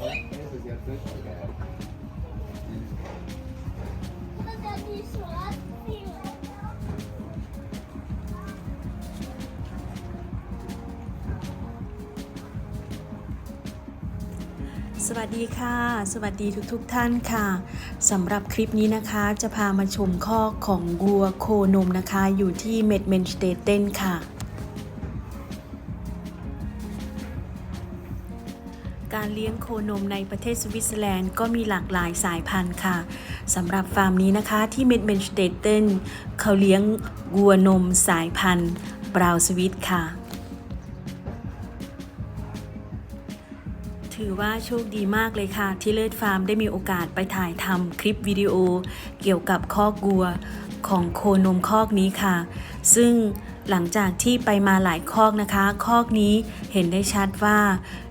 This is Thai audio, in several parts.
สวัสดีค่ะ สวัสดีทุกๆทท่านค่ะสำหรับคลิปนี้นะคะจะพามาชมคอของวัวโคนมนะคะ อยู่ที่เมดเมนสเตเทนค่ะ การเลี้ยงโคนมในประเทศสวิตเซอร์แลนด์ก็มีหลากหลายสายพันธุ์ค่ะสำหรับฟาร์มนี้นะคะที่เมดเมนสเตเทนเขาเลี้ยงวัวนมสายพันธุ์บราวสวิตค่ะ ถือว่าโชคดีมากเลยค่ะ ที่เลิศฟาร์มได้มีโอกาสไปถ่ายทำคลิปวิดีโอ เกี่ยวกับคอกวัวของโคนมคอกนี้ค่ะ ซึ่ง หลังจากที่ไปมาหลายคอกนะคะ คอกนี้เห็นได้ชัดว่า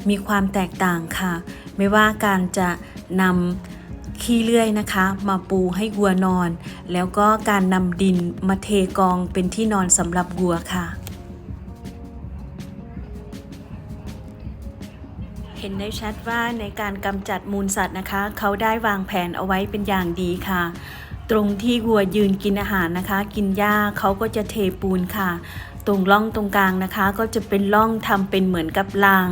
มีความแตกต่างค่ะ ไม่ว่าการจะนำขี้เลื่อยนะคะ มาปูให้วัวนอน แล้วก็การนำดินมาเทกองเป็นที่นอนสำหรับวัวค่ะ เห็นได้ชัดว่าในการกำจัดมูลสัตว์นะคะ เขาได้วางแผนเอาไว้เป็นอย่างดีค่ะ ตรงที่วัวยืนกินอาหารนะคะ กินหญ้าเขาก็จะเทปูนค่ะ ตรงร่องตรงกลางนะคะ ก็จะเป็นร่องทำเป็นเหมือนกับราง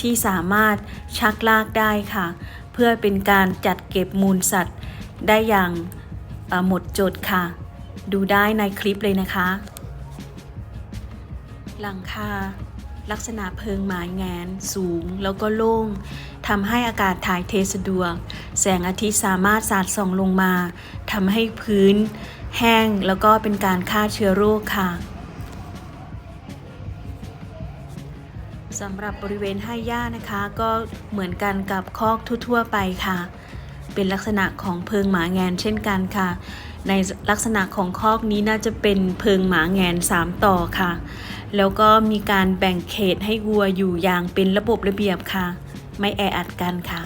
ที่สามารถชักลากได้ค่ะ เพื่อเป็นการจัดเก็บมูลสัตว์ ได้อย่างหมดจดค่ะ ดูได้ในคลิปเลยนะคะ หลังคา ลักษณะเพิงหมาแงนสูงแล้วก็โล่งทำให้อากาศถ่ายเทสะดวก แสงอาทิตย์สามารถสาดส่องลงมาทำให้พื้นแห้งแล้วก็เป็นการฆ่าเชื้อโรคค่ะสำหรับบริเวณให้หญ้านะคะ ก็เหมือนกันกับคอกทั่วๆไปค่ะ เป็นลักษณะของเพิงหมาแงนเช่นกันค่ะ ในลักษณะของคอกนี้น่าจะเป็นเพิงหมาแงน 3 ต่อค่ะ แล้วก็มีการแบ่งเขตให้วัวอยู่อย่างเป็นระบบระเบียบค่ะ ไม่แออัดกันค่ะ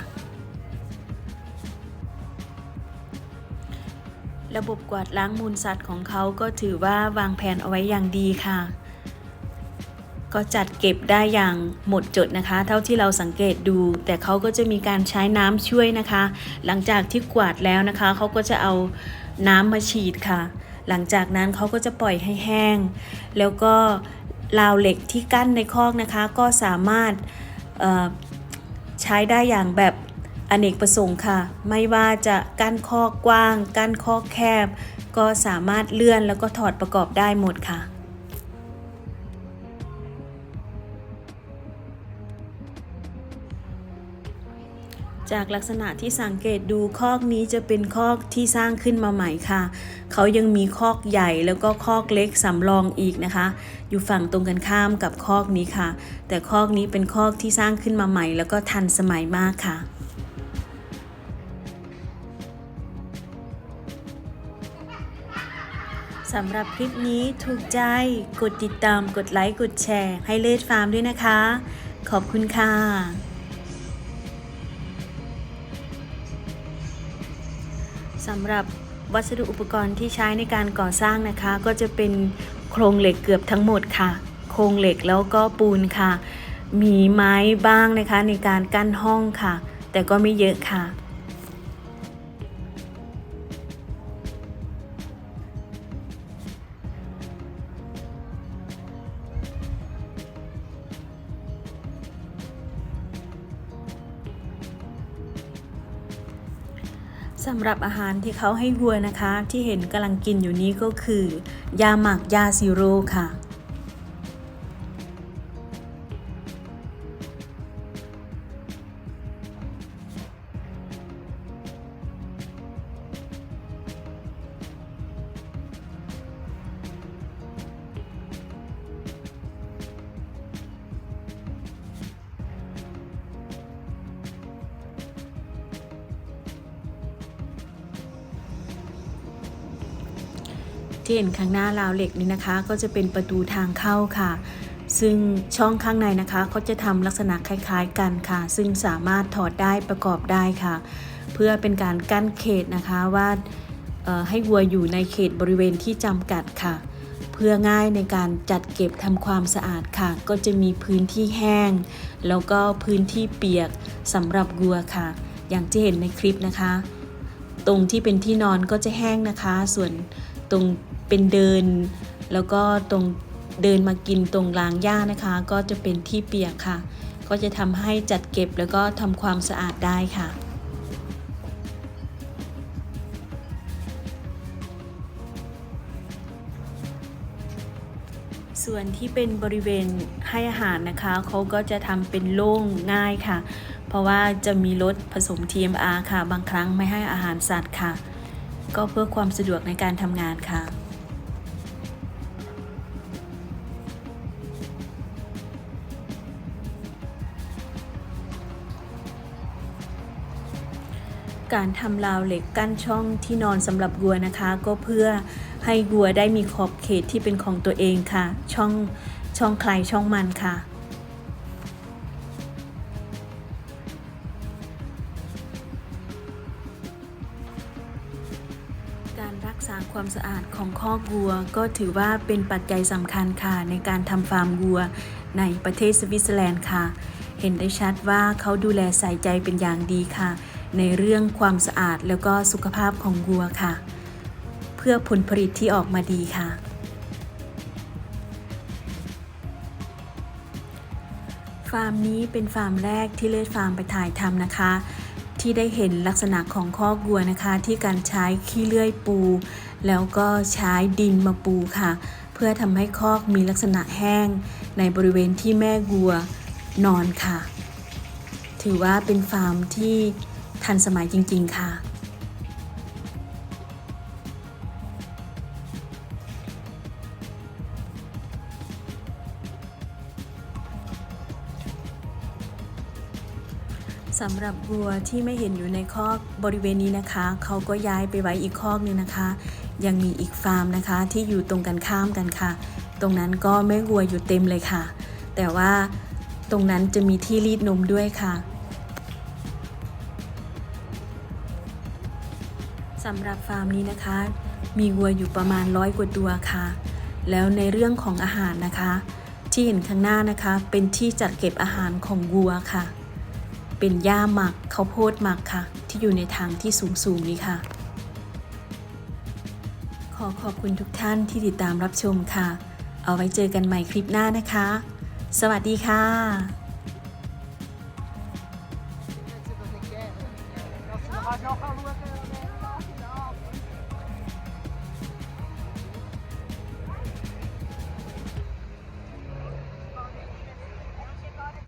ระบบกวาดล้างมูลสัตว์ของเขาก็ถือว่าวางแผนเอาไว้อย่างดีค่ะ ก็จัดเก็บได้อย่างหมดจดนะคะ เท่าที่เราสังเกตดู แต่เขาก็จะมีการใช้น้ำช่วยนะคะ หลังจากที่กวาดแล้วนะคะ เขาก็จะเอาน้ำมาฉีดค่ะหลังจากนั้นเขาก็จะปล่อยให้แห้ง แล้วก็ ราวเหล็กที่กั้นในคอกนะคะ ก็สามารถใช้ได้อย่างแบบอเนกประสงค์ค่ะ ไม่ว่าจะกั้นคอกกว้าง กั้นคอกแคบ ก็สามารถเลื่อนแล้วก็ถอดประกอบได้หมดค่ะ จากลักษณะที่สังเกตดูคอกนี้จะเป็นคอกที่สร้างขึ้นมาใหม่ค่ะ เขายังมีคอกใหญ่แล้วก็คอกเล็กสำรองอีกนะคะ อยู่ฝั่งตรงกันข้ามกับคอกนี้ค่ะ แต่คอกนี้เป็นคอกที่สร้างขึ้นมาใหม่ แล้วก็ทันสมัยมากค่ะสำหรับคลิปนี้ถูกใจ กดติดตาม กดไลค์ กดแชร์ ให้เลดฟาร์มด้วยนะคะ ขอบคุณค่ะ สำหรับวัสดุอุปกรณ์ที่ใช้ในการก่อสร้างนะคะ ก็จะเป็นโครงเหล็กเกือบทั้งหมดค่ะ โครงเหล็กแล้วก็ปูนค่ะ มีไม้บ้างนะคะในการกั้นห้องค่ะ แต่ก็ไม่เยอะค่ะ สำหรับอาหารที่เขาให้วัวนะคะ ที่เห็นกำลังกินอยู่นี้ก็คือ ยาหมักยาซีโร่ค่ะ ที่เห็นข้างหน้าราวเหล็กนี้นะคะ ก็จะเป็นประตูทางเข้าค่ะ ซึ่งช่องข้างในนะคะเขาจะทำลักษณะคล้ายๆกันค่ะ ซึ่งสามารถถอดได้ประกอบได้ค่ะ เพื่อเป็นการกั้นเขตนะคะว่าให้วัวอยู่ในเขตบริเวณที่จำกัดค่ะ เพื่อพื่อง่ายในการจัดเก็บทำความสะอาดค่ะ ก็จะมีพื้นที่แห้ง แล้วก็พื้นที่เปียกสำหรับวัวค่ะ อย่างที่เห็นในคลิปนะคะ ตรงที่เป็นที่นอนก็จะแห้งนะคะ ส่วน ตรงเป็นเดิน แล้วก็ตรงเดินมากินตรงรางหญ้านะคะ ก็จะเป็นที่เปียกค่ะ ก็จะทำให้จัดเก็บแล้วก็ทำความสะอาดได้ค่ะส่วนที่เป็นบริเวณให้อาหารนะคะเขาก็จะทำเป็นโล่งง่ายค่ะ เพราะว่าจะมีรถผสม TMR ค่ะ บางครั้งไม่ให้อาหารสัตว์ค่ะ ก็เพื่อความสะดวกในการทำงานค่ะ การทำราวเหล็กกั้นช่องที่นอนสำหรับวัวนะคะ ก็เพื่อให้วัวได้มีขอบเขตที่เป็นของตัวเองค่ะ ช่องช่องใครช่องมันค่ะ การรักษาความสะอาดของคอกวัว ก็ถือว่าเป็นปัจจัยสำคัญค่ะในการทำฟาร์มวัว ในประเทศสวิตเซอร์แลนด์ค่ะ เห็นได้ชัดว่าเขาดูแลใส่ใจเป็นอย่างดีค่ะ ในเรื่องความสะอาดแล้วก็สุขภาพของวัวค่ะ เพื่อผลผลิตที่ออกมาดีค่ะ ฟาร์มนี้เป็นฟาร์มแรกที่เลือดฟาร์มไปถ่ายทำนะคะ ที่ได้เห็นลักษณะของคอกวัวนะคะ ที่การใช้ขี้เลื่อยปู แล้วก็ใช้ดินมาปูค่ะ เพื่อทำให้คอกมีลักษณะแห้ง ในบริเวณที่แม่วัวนอนค่ะ ถือว่าเป็นฟาร์มที่ทันสมัยจริง ๆ ค่ะ สำหรับวัวที่ไม่เห็นอยู่ในคอกบริเวณนี้นะคะ เขาก็ย้ายไปไว้อีกคอกหนึงนะคะ ยังมีอีกฟาร์มนะคะ ที่อยู่ตรงกันข้ามกันค่ะ ตรงนั้นก็แม่วัวอยู่เต็มเลยค่ะ แต่ว่าตรงนั้นจะมีที่รีดนมด้วยค่ะสำหรับฟาร์มนี้นะคะ มีวัวอยู่ประมาณร้อยกว่าตัวค่ะ แล้วในเรื่องของอาหารนะคะ ที่เห็นข้างหน้านะคะ เป็นที่จัดเก็บอาหารของวัวค่ะ เป็นหญ้าหมักข้าวโพดหมักค่ะ ที่อยู่ในทางที่สูงสูงๆนี้ค่ะ ขอขอบคุณทุกท่านที่ติดตามรับชมค่ะ เอาไว้เจอกันใหม่คลิปหน้านะคะ สวัสดีค่ะ